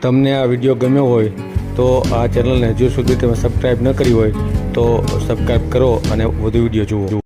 તમને આ વીડિયો ગમ્યો હોય તો આ ચેનલને હજુ સુધી તમે સબસ્ક્રાઈબ ન કરી હોય તો સબસ્ક્રાઈબ કરો અને વધુ વીડિયો જુઓ.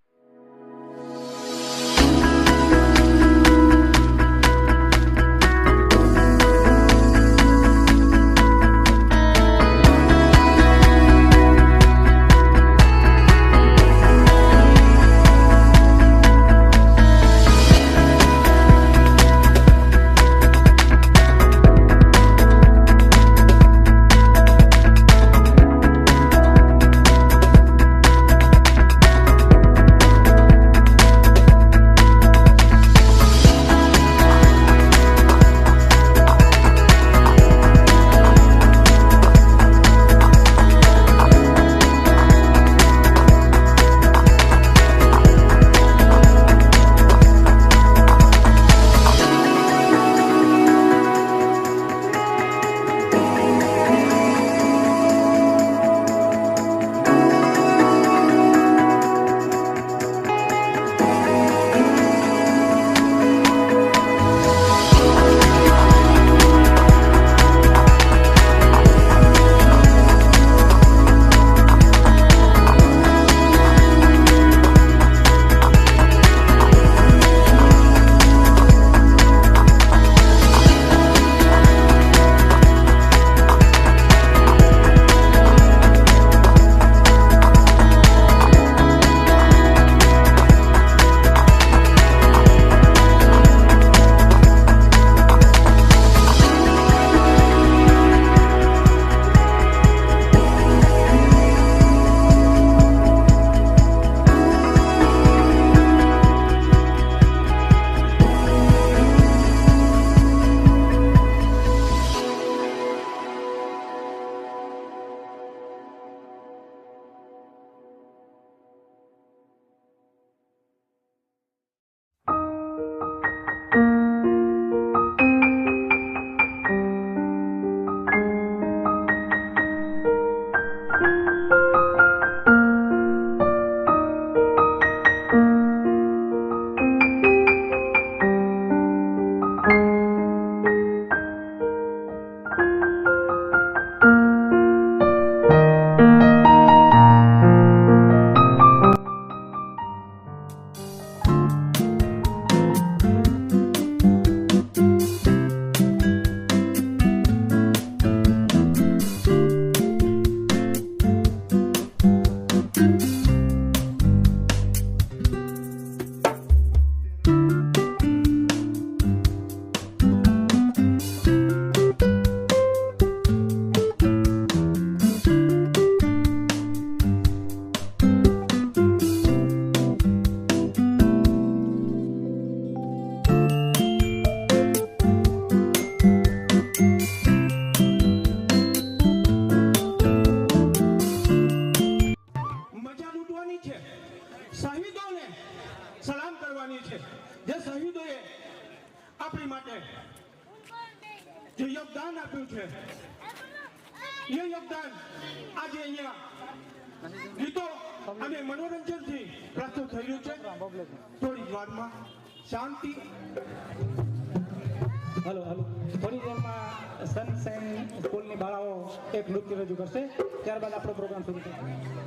ત્યારબાદ આપણો પ્રોગ્રામ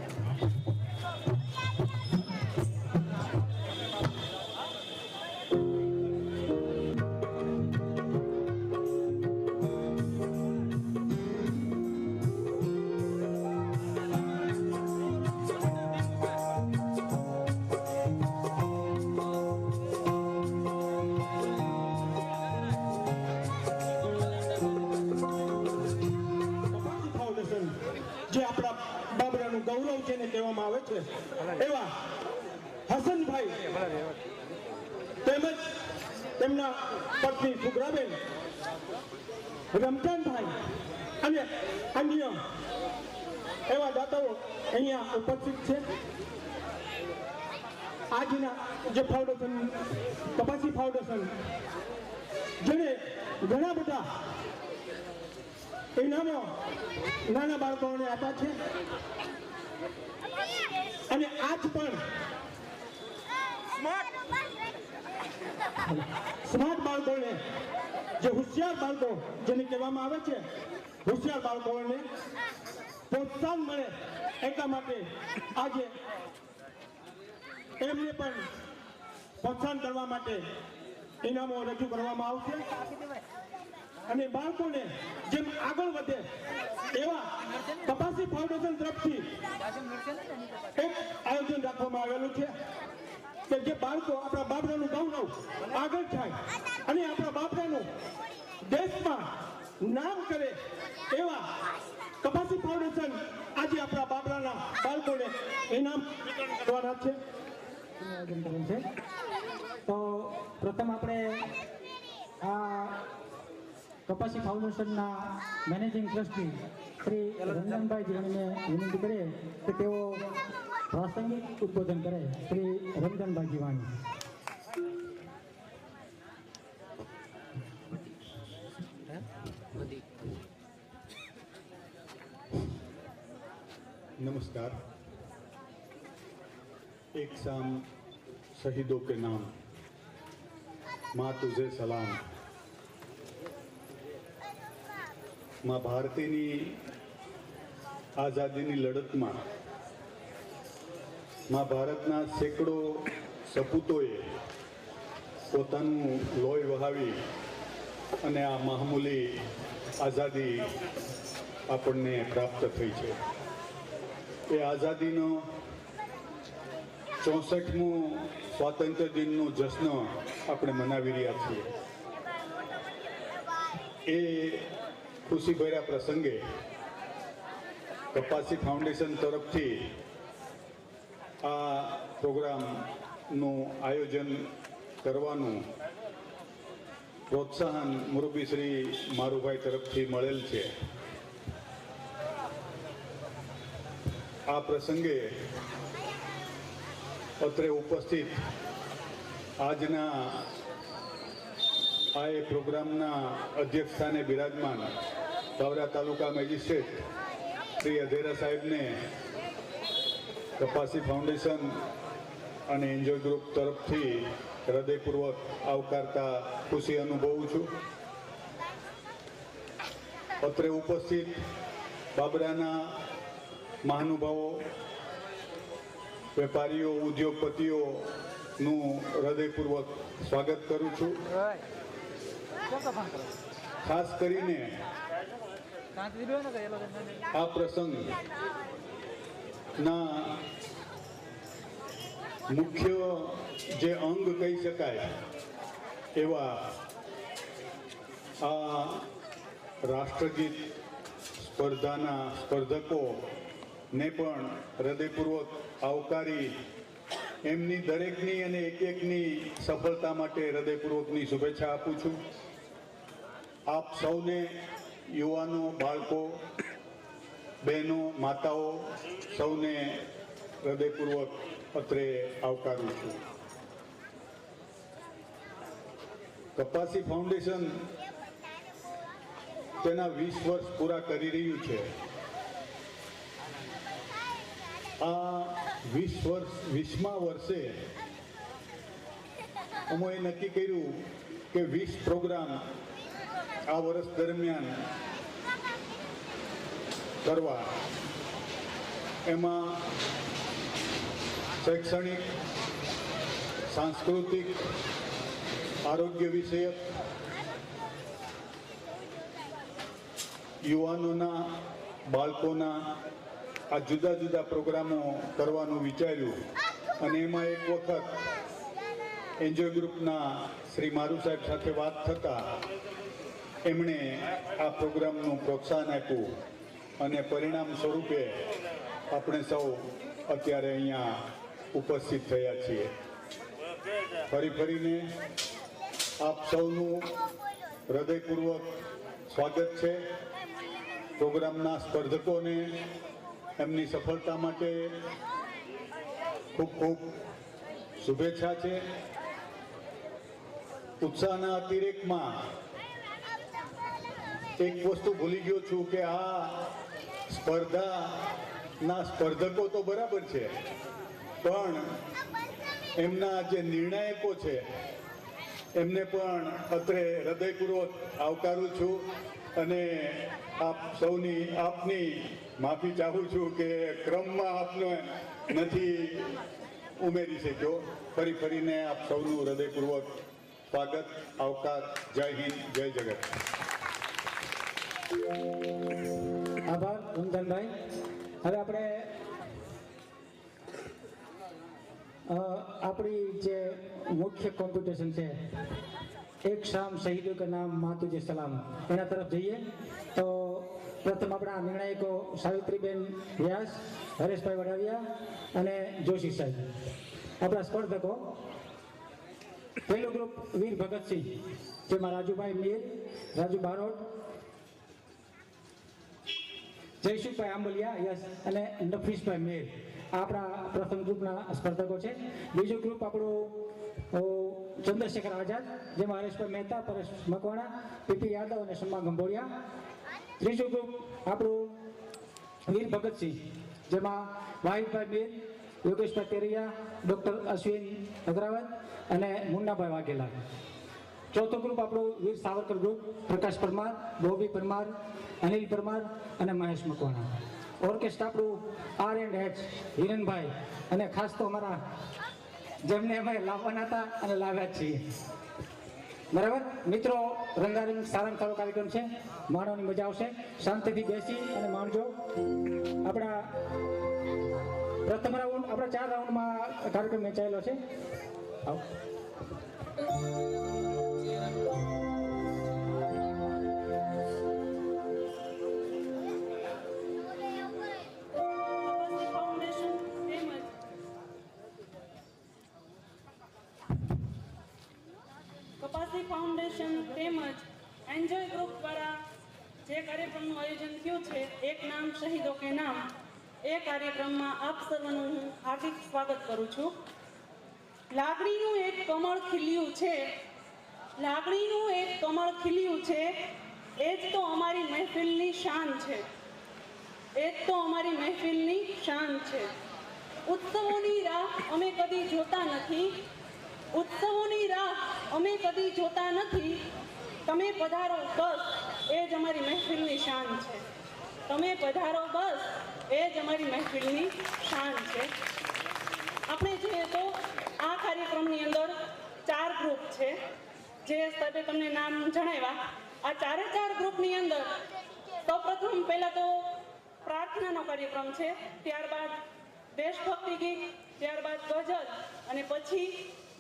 એવા હસનભાઈ તેમજ તેમના પત્ની સુગ્રાબેન, રમજાનભાઈ અને અન્ય એવા દાતાઓ અહીંયા ઉપસ્થિત છે. આજના જે ફાઉન્ડેશન તપાસી ફાઉન્ડેશન જેને ઘણા બધા ઇનામો નાના બાળકોને આપ્યા છે. અને આજ પણ સ્માર્ટ. બાળકોને જે હોશિયાર બાળકો જેને કહેવામાં આવે છે હોશિયાર બાળકોને પ્રોત્સાહન મળે એટલા માટે આજે એમને પણ પ્રોત્સાહન કરવા માટે ઇનામો રજૂ કરવામાં આવશે. અને બાળકોને જેમ આગળ વધે એવા કપાસી ફાઉન્ડેશન તરફથી એક આયોજન રાખવામાં આવેલું છે કે જે બાળકો આપણા બાપરાનું ગૌરવ આગળ થાય અને આપણા બાપરાનું દેશમાં નામ કરે એવા કપાસી ફાઉન્ડેશન આજે આપણા બાપરાના બાળકોને ઇનામ કરવાના છે. તો પ્રથમ આપણે આ કપાસી ફાઉન્ડેશનના મેનેજિંગ ટ્રસ્ટી શ્રી રંજનભાઈ જીવણીને વિનંતી કરીએ કે તેઓ પ્રાસંગિક ઉદ્બોધન કરે શ્રી રંજનભાઈ જીવાણી नमस्कार एक शाम शहीदों के नाम माँ तुझे સલામ માં ભારતીની આઝાદીની લડતમાં માં ભારતના સેંકડો સપૂતોએ પોતાનું લોહી વહાવી અને આ મામૂલી આઝાદી આપણને પ્રાપ્ત થઈ છે. એ આઝાદીનો ચોસઠમું સ્વાતંત્ર્ય દિનનો જશ્ન આપણે મનાવી રહ્યા છીએ. એ ખુશીભર્યા પ્રસંગે કપાસી ફાઉન્ડેશન તરફથી આ પ્રોગ્રામનું આયોજન કરવાનું પ્રોત્સાહન મુરબી શ્રી મારુભાઈ તરફથી મળેલ છે. આ પ્રસંગે અત્રે ઉપસ્થિત આજના આ એ પ્રોગ્રામના અધ્યક્ષ સ્થાને બિરાજમાન બાવરા તાલુકા મેજિસ્ટ્રેટ શ્રી અધેરા સાહેબને કપાસી ફાઉન્ડેશન અને એન્જોય ગ્રુપ તરફથી હૃદયપૂર્વક આવકારતા ખુશી અનુભવું છું. અત્રે ઉપસ્થિત બાબરાના મહાનુભાવો, વેપારીઓ, ઉદ્યોગપતિઓનું હૃદયપૂર્વક સ્વાગત કરું છું. ખાસ કરીને આ પ્રસંગ ના મુખ્ય જે અંગ કહી શકાય એવા આ રાષ્ટ્રગીત સ્પર્ધાના સ્પર્ધકોને પણ હૃદયપૂર્વક આવકારી એમની દરેકની અને એક એકની સફળતા માટે હૃદયપૂર્વકની શુભેચ્છા આપું છું. આપ સૌને યુવાનો, બાળકો, બહેનો, માતાઓ સૌને હૃદયપૂર્વક અત્રે આવકારું છું. કપાસી ફાઉન્ડેશન તેના વીસ વર્ષ પૂરા કરી રહ્યું છે. આ વીસ વર્ષ, વીસમા વર્ષે અમે નક્કી કર્યું કે વીસ પ્રોગ્રામ આ વર્ષ દરમિયાન કરવા એમાં શૈક્ષણિક, સાંસ્કૃતિક, આરોગ્ય વિષયક યુવાનોના, બાળકોના આ જુદા જુદા પ્રોગ્રામો કરવાનું વિચાર્યું. અને એમાં એક વખત એનજીઓ ગ્રુપના શ્રી મારુ સાહેબ સાથે વાત થતા એમણે આ પ્રોગ્રામનું પ્રોત્સાહન આપ્યું અને પરિણામ સ્વરૂપે આપણે સૌ અત્યારે અહીંયા ઉપસ્થિત થયા છીએ. ફરી ફરીને આપ સૌનું હૃદયપૂર્વક સ્વાગત છે. પ્રોગ્રામના સ્પર્ધકોને એમની સફળતા માટે ખૂબ ખૂબ શુભેચ્છા છે. ઉત્સાહના અતિરેકમાં એક વસ્તુ ભૂલી ગયો છું કે આ સ્પર્ધાના સ્પર્ધકો તો બરાબર છે, પણ એમના જે નિર્ણાયકો છે, એમને પણ અત્રે હૃદયપૂર્વક આવકારું છું અને આપ સૌની, આપની માફી ચાહું છું કે ક્રમમાં આપને નથી ઉમેરી શક્યો. ફરી ફરીને આપ સૌનું હૃદયપૂર્વક સ્વાગત, આવકાર, જય હિન્દ, જય જગત. આભાર કુંદનભાઈ હવે આપણે આપણી જે મુખ્ય કોમ્પિટિશન છે, એક શામ શહીદો કે નામ માતુજી સલામ, એના તરફ જઈએ. તો પ્રથમ આપણા નિર્ણાયકો સાવિત્રીબેન વ્યાસ, હરેશભાઈ વડાવિયા અને જોશી સાહેબ. આપણા સ્પર્ધકો, પહેલું ગ્રુપ વીર ભગતસિંહ, જેમાં રાજુભાઈ મીર, રાજુ બારોટ જયશુભાઈ આંબલિયા, યસ, અને નફીસભાઈ મેર. આપણા પ્રથમ ગ્રુપના સ્પર્ધકો છે. બીજું ગ્રુપ આપણો ચંદ્રશેખર આઝાદ, જેમાં હરેશભાઈ મહેતા, પરેશ મકવાણા પીપી યાદવ અને શમ્મા ગંભોડિયા. ત્રીજું ગ્રુપ આપણું વીર ભગતસિંહ, જેમાં વાહિદભાઈ મીર, યોગેશભાઈ તેરિયા, ડૉક્ટર અશ્વિન અગ્રવાલ અને મુન્નાભાઈ વાઘેલા. ચોથું ગ્રુપ આપણું વીર સાવરકર ગ્રુપ, પ્રકાશ પરમાર બોબી પરમાર, અનિલ પરમાર અને મહેશ મકવાણા. ઓર્કેસ્ટ્રા આપણું આર એન્ડ એચ હિરનભાઈ અને ખાસ તો અમારા જેમને અમે લાવવાના હતા અને લાવ્યા છીએ. બરાબર? મિત્રો, રંગારંગ સારામાં સારો કાર્યક્રમ છે. માણવાની મજા આવશે. શાંતિથી બેસી અને માણજો. આપણા પ્રથમ રાઉન્ડ, આપણા ચાર રાઉન્ડમાં કાર્યક્રમ વેચાયેલો છે. આવો. કપાસી ફાઉન્ડેશન તેમજ એન્જોય ગ્રુપ દ્વારા જે કાર્યક્રમનું આયોજન થયું છે, એક નામ શહીદો કે નામ, એ કાર્યક્રમમાં આપ સર્વનું હું હાર્દિક સ્વાગત કરું છું. લાગણીનું એક કમળ ખીલ્યું છે લાગણીનું એક કમળ ખીલ્યું છે. એ જ તો અમારી મહેફિલની શાન છે. એ જ તો અમારી મહેફિલની શાન છે. ઉત્સવોની રાહ અમે કદી જોતા નથી. ઉત્સવોની રાહ અમે કદી જોતા નથી. તમે પધારો, બસ, એ જ અમારી મહેફિલની શાન છે. તમે પધારો, બસ, એ જ અમારી મહેફિલની શાન છે. આપણે જોઈએ તો આ કાર્યક્રમની અંદર ચાર ગ્રુપ છે. જે સાથે તમને નામ જણાવ્યા, આ ચારે ચાર ગ્રુપની અંદર સૌપ્રથમ પહેલા તો પ્રાર્થનાનો કાર્યક્રમ છે, ત્યારબાદ દેશભક્તિ ગીત, ત્યારબાદ ગઝલ અને પછી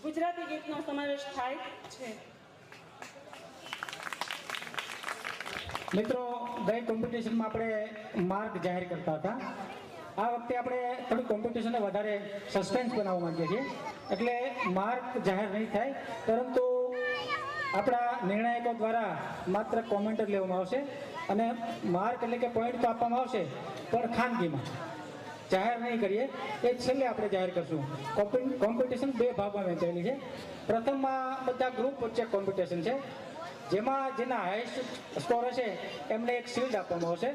ગુજરાતી ગીતનો સમાવેશ થાય છે. મિત્રો દરેક કોમ્પિટિશનમાં આપણે માર્ક જાહેર કરતા હતા. આ વખતે આપણે થોડું કોમ્પિટિશનને વધારે સસ્પેન્સ બનાવવા માંગીએ છીએ. એટલે માર્ક જાહેર નહીં થાય, પરંતુ આપણા નિર્ણાયકો દ્વારા માત્ર કોમેન્ટ જ લેવામાં આવશે અને માર્ક એટલે કે પોઈન્ટ તો આપવામાં આવશે, પણ ખાનગીમાં. જાહેર નહીં કરીએ, એ છેલ્લે આપણે જાહેર કરશું. કોમ્પિ- કોમ્પિટિશન બે ભાગમાં વહેંચાયેલી છે. પ્રથમમાં બધા ગ્રુપ વચ્ચે કોમ્પિટિશન છે, જેમાં જેના હાઈએસ્ટ સ્કોર હશે, એમને એક શિલ્ડ આપવામાં આવશે.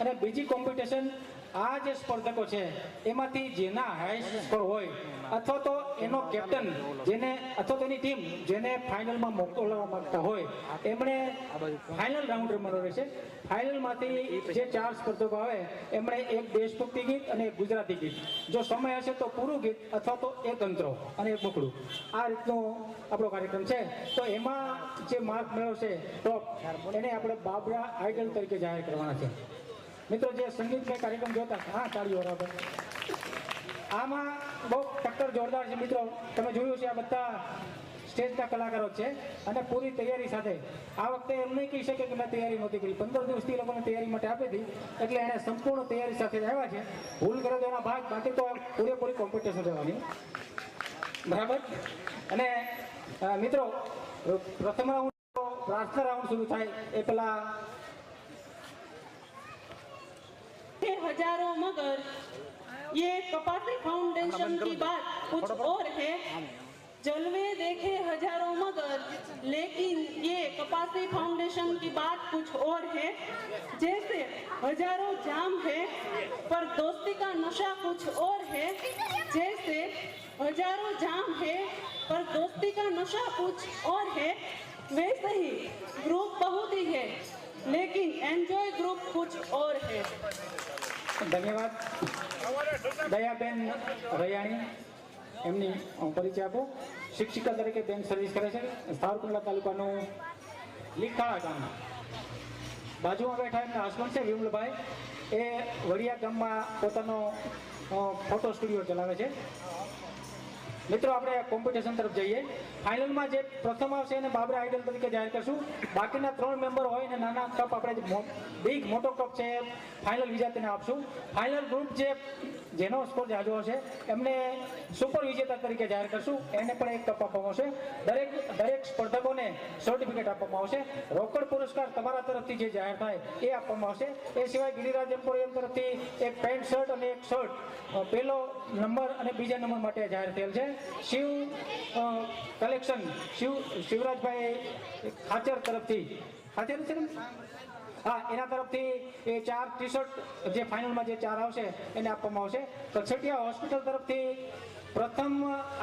અને બીજી કોમ્પિટિશન આ જે સ્પર્ધકો છે, એમાંથી જેના હાઈ સ્કોર હોય, અથવા તો એનો કેપ્ટન જેને, અથવા તો એની ટીમ જેને ફાઇનલમાં મોકલવા માંગતા હોય, એમણે ફાઇનલ રાઉન્ડ રમવાનો રહેશે. ફાઇનલમાંથી જે ચાર સ્પર્ધકો આવે, એમણે એક દેશભક્તિ ગીત અને એક ગુજરાતી ગીત. જો સમય હશે તો પૂરું ગીત અથવા તો એક અંતરો અને એક મોકળું. આ રીતનો આપણો કાર્યક્રમ છે. તો એમાં જે માર્ક મેળવશે ટોપ એને આપણે બાબરા આઇડલ તરીકે જાહેર કરવાના છે. મિત્રો, જે સંગીતમય કાર્યક્રમ જોતા હા તાળીઓ બરાબર. આમાં બહુ ટક્કર જોરદાર છે, મિત્રો. તમે જોયું છે, આ બધા સ્ટેજના કલાકારો છે. અને પૂરી તૈયારી સાથે. આ વખતે એમ નહીં કહી શકે કે મેં તૈયારી નહોતી કરી. પંદર દિવસથી લોકોને તૈયારી માટે આપી હતી. એટલે એણે સંપૂર્ણ તૈયારી સાથે રહેવા છે. ભૂલ કરે તો એના ભાગ, બાકી તો પૂરેપૂરી કોમ્પિટિશન રહેવાની બરાબર? અને મિત્રો પ્રથમ રાઉન્ડ પ્રાર્થના રાઉન્ડ શરૂ થાય એ પહેલા है हज़ारों मगर ये कपासी फाउंडेशन की बात कुछ और है। जलवे देखे हज़ारों मगर लेकिन ये कपासी फाउंडेशन की बात कुछ और है। जैसे हज़ारों जाम है पर दोस्ती का नशा कुछ और है। जैसे हज़ारों जाम है पर दोस्ती का नशा कुछ और है। वैसे ही ग्रुप बहुत ही है लेकिन एंजॉय ग्रुप कुछ और है। ધન્યવાદ. દયાબેન રૈયાણી, એમની પરિચય આપો. શિક્ષિકા તરીકે બેન સર્વિસ કરે છે. સાવરકુંડલા તાલુકાનું લીખાળા ગામ. બાજુમાં બેઠા એમના હસબન્ડ છે, વિમલભાઈ. એ વડિયા ગામમાં પોતાનો ફોટો સ્ટુડિયો ચલાવે છે. મિત્રો, આપણે કોમ્પિટિશન તરફ જઈએ. ફાઇનલમાં જે પ્રથમ આવશે એને બાબરા આઈડલ તરીકે જાહેર કરશું. બાકીના ત્રણ મેમ્બર હોય ને નાના કપ આપણે બિગ મોટો કપ છે ફાઇનલ વિજેતાને આપશું. ફાઇનલ ગ્રુપ જે જેનો સ્કોર જાજો હશે. એમને સુપર વિજેતા તરીકે જાહેર કરશું. એને પણ એક કપ આપવામાં આવશે. દરેક દરેક સ્પર્ધકોને સર્ટિફિકેટ આપવામાં આવશે. રોકડ પુરસ્કાર તમારા તરફથી જે જાહેર થાય એ આપવામાં આવશે. એ સિવાય ગિરિરાજ એમ્પોરિયમ તરફથી એક પેન્ટ શર્ટ અને એક શર્ટ. પહેલો નંબર અને બીજા નંબર માટે જાહેર થયેલ છે. શિવ કલેક્શન શિવ, શિવરાજભાઈ ખાચર તરફથી. ખાચર છે ને? હા એના તરફથી એ ચાર ટી શર્ટ જે ફાઇનલમાં જે ચાર આવશે એને આપવામાં આવશે. કચ્છટિયા હોસ્પિટલ તરફથી પ્રથમ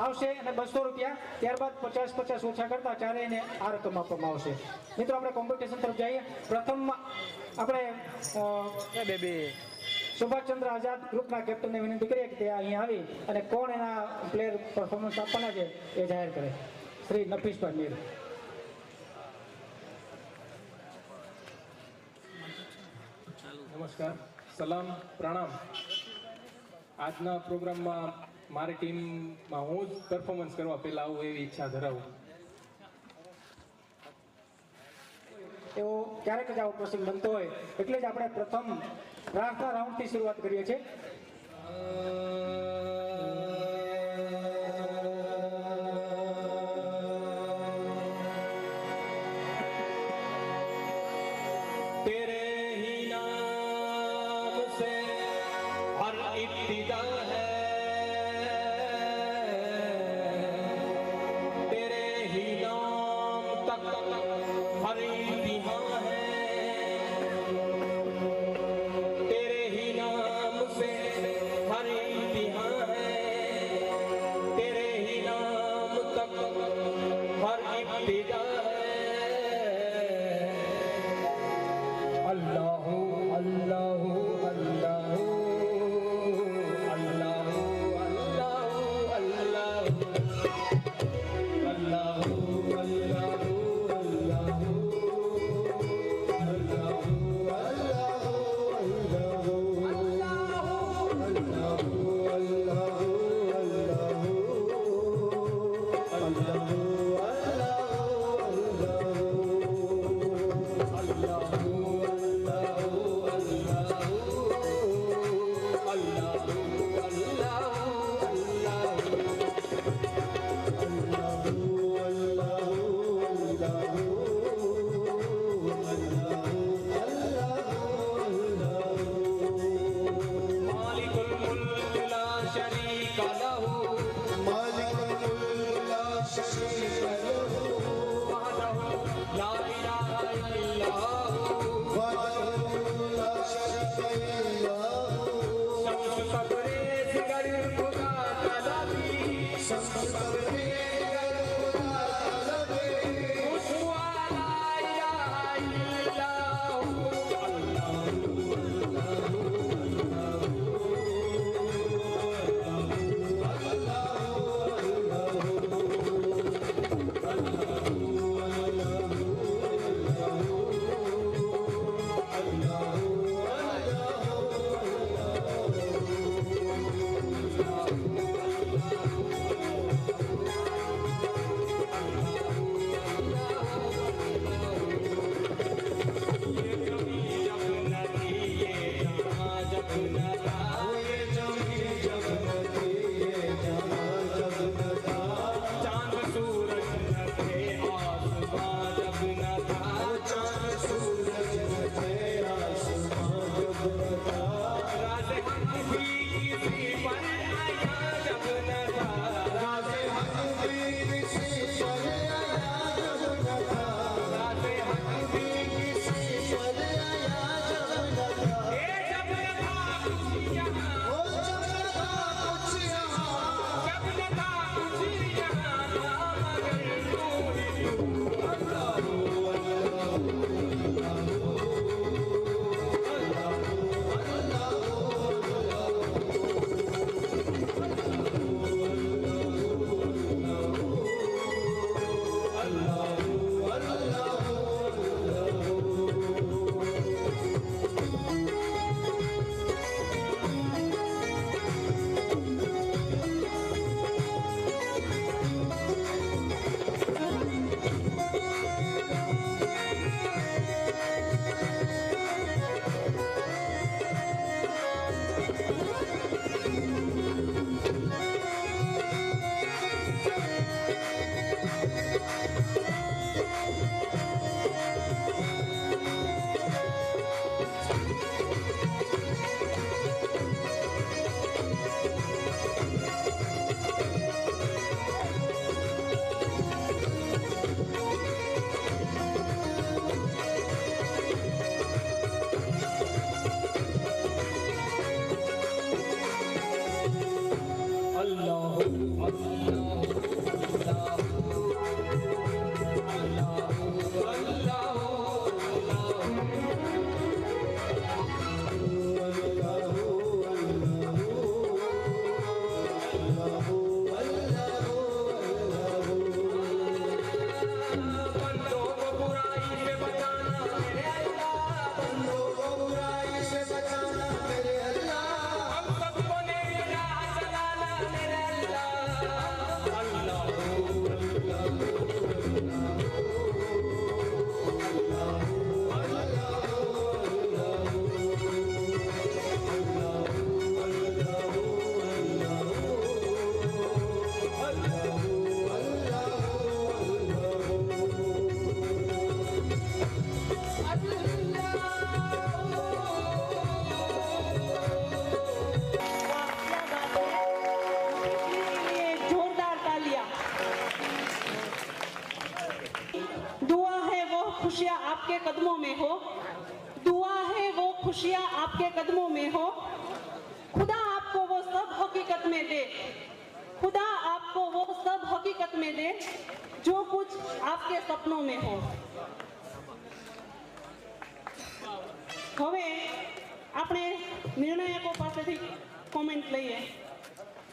આવશે અને બસો રૂપિયા. ત્યારબાદ પચાસ પચાસ ઓછા કરતા ચારે એને આ રકમ આપવામાં આવશે. મિત્રો આપણે કોમ્પિટિશન તરફ જઈએ. પ્રથમ આપણે બેબી સુભાષચંદ્ર આઝાદ ગ્રુપના કેપ્ટનને વિનંતી કરીએ કે તે અહીં આવી અને કોણ એના પ્લેયર પરફોર્મન્સ આપવાના છે એ જાહેર કરે. શ્રી નફીસભાઈ મીર. નમસ્કાર. સલામ પ્રણામ. આજના પ્રોગ્રામમાં મારી ટીમમાં હું જ પરફોર્મન્સ કરવા પહેલાં આવું એવી ઈચ્છા ધરાવું. એવો ક્યારેક જ આવો પ્રસંગ બનતો હોય એટલે જ આપણે પ્રથમ પ્રાર્થના રાઉન્ડથી શરૂઆત કરીએ છીએ. Allahu दे जो कुछ आपके सपनों में हो હવે આપણે નિર્ણાયકો પાસેથી કોમેન્ટ લઈએ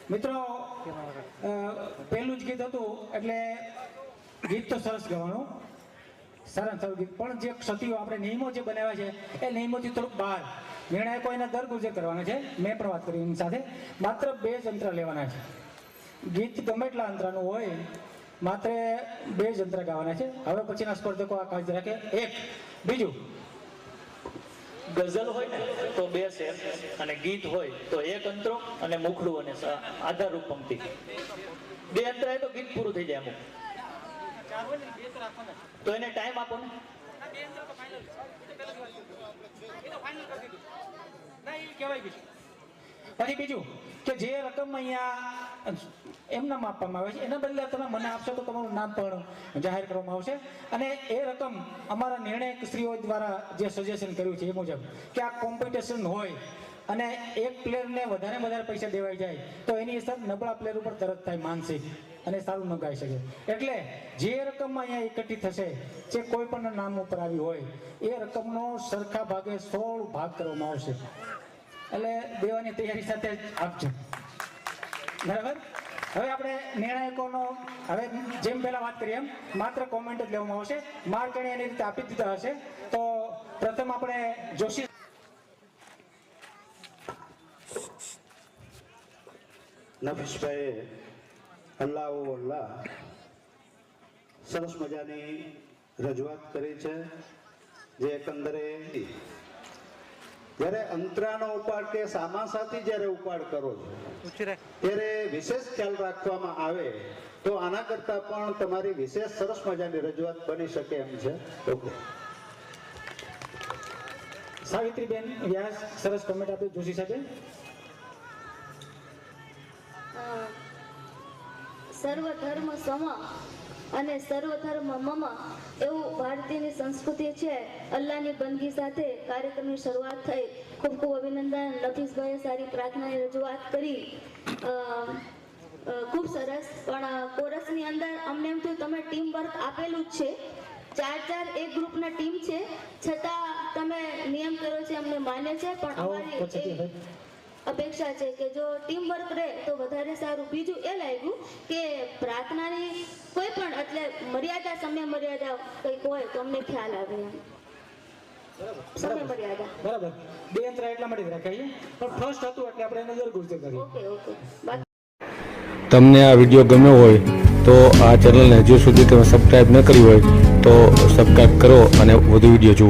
મિત્રો અ, પહેલું જ ગીત હતું એટલે ગીત તો સરસ ગાવાનું સરસ સરસ ગીત પણ જે ક્ષતિઓ આપણે નિયમો જે બનાવ્યા છે એ નિયમોથી થોડુંક બહાર નિર્ણાયકો એના દર ગુજર કરવાના છે મેં પણ વાત કરી એની સાથે માત્ર બે જ અંતરા લેવાના છે ગીત ગમે એટલા અંતરાનું હોય માત્ર બે જ અંતરા ગાવાના છે. હવે પછીના સ્પર્ધકો આ કાળજી રાખે. એક બીજું. ગઝલ હોય ને તો બે શેર અને ગીત હોય તો એક અંતરો અને મુખડું અને આધારરૂપ પંક્તિ. બે અંતરાય તો ગીત પૂરું થઈ જાય અમુક. તો એને ટાઈમ આપો ને. પછી બીજું કે જે રકમ અહીંયા એમનામ આપવામાં આવે છે, એના બદલે તમે મને આપશો તો તમારું નામ પણ જાહેર કરવામાં આવશે. અને એ રકમ અમારા નિર્ણય સ્ત્રીઓ દ્વારા જે સજેશન કર્યું છે એ મુજબ કે આ કોમ્પિટિશન હોય અને એક પ્લેયરને વધારે વધારે પૈસા દેવાઈ જાય, તો એની અસર નબળા પ્લેયર ઉપર તરત થાય માનસિક અને સારું ન ગાઈ શકે. એટલે જે રકમ અહીંયા એકઠી થશે, જે કોઈ પણ નામ ઉપર આવી હોય, એ રકમનો સરખા ભાગે સોળ ભાગ કરવામાં આવશે. એટલે દેવાની તૈયારી સાથે આપજો. બરાબર? હવે આપણે નિર્ણાયકોનો, હવે જેમ પહેલા વાત કરીએ એમ, માત્ર કોમેન્ટ જ લેવામાં આવશે. માર્ક એને એની રીતે આપી દીધા હશે. તો પ્રથમ આપણે જોશી નફીસભાઈએ અલ્લાહ અલ્લાહ, સરસ મજાની રજૂઆત કરી છે. જે એકંદરે જ્યારે અંતરાનો ઉપાડ કે સામાસાથી જ્યારે ઉપાડ કરો છો ત્યારે વિશેષ ખ્યાલ રાખવામાં આવે તો આના કરતા પણ તમારી વિશેષ સરસ મજાની રજૂઆત બની શકે એમ છે. ઓકે. સાવિત્રીબેન વ્યાસ સરસ કમેન્ટ આપી જોશી સાહેબ સર્વધર્મ સમ અને સર્વધર્મ મમ એવું ભારતીયની સંસ્કૃતિ છે અલ્લાહની બંદગી સાથે કાર્યક્રમની શરૂઆત થઈ. ખૂબ ખૂબ અભિનંદન. નફીસભાઈએ સારી પ્રાર્થનાની રજૂઆત કરી. ખૂબ સરસ. પણ કોરસની અંદર અમને એમ થયું તમે ટીમ વર્ક આપેલું જ છે. ચાર ચાર એક ગ્રુપના ટીમ છે. છતાં તમે નિયમ કર્યો છે અમને માન્ય છે પણ અમારી અપેક્ષા છે કે જો ટીમ વર્ક રહે તો વધારે સારું. બીજું એ લાગ્યું કે પ્રાર્થનાની કોઈ પણ એટલે મર્યાદા સમય મર્યાદા કંઈક હોય તો અમને ખ્યાલ આવે એમ. સમય મર્યાદા. બરાબર. બે અંતરા એટલા માટે જ પણ ફર્સ્ટ હતું એટલે આપણે એને ગુજર કરીએ. Okay okay. તમને આ વીડિયો ગમ્યો હોય તો આ ચેનલને હજુ સુધી તમે સબસ્ક્રાઈબ ન કરી હોય તો સબસ્ક્રાઈબ કરો અને વધુ વીડિયો જુઓ.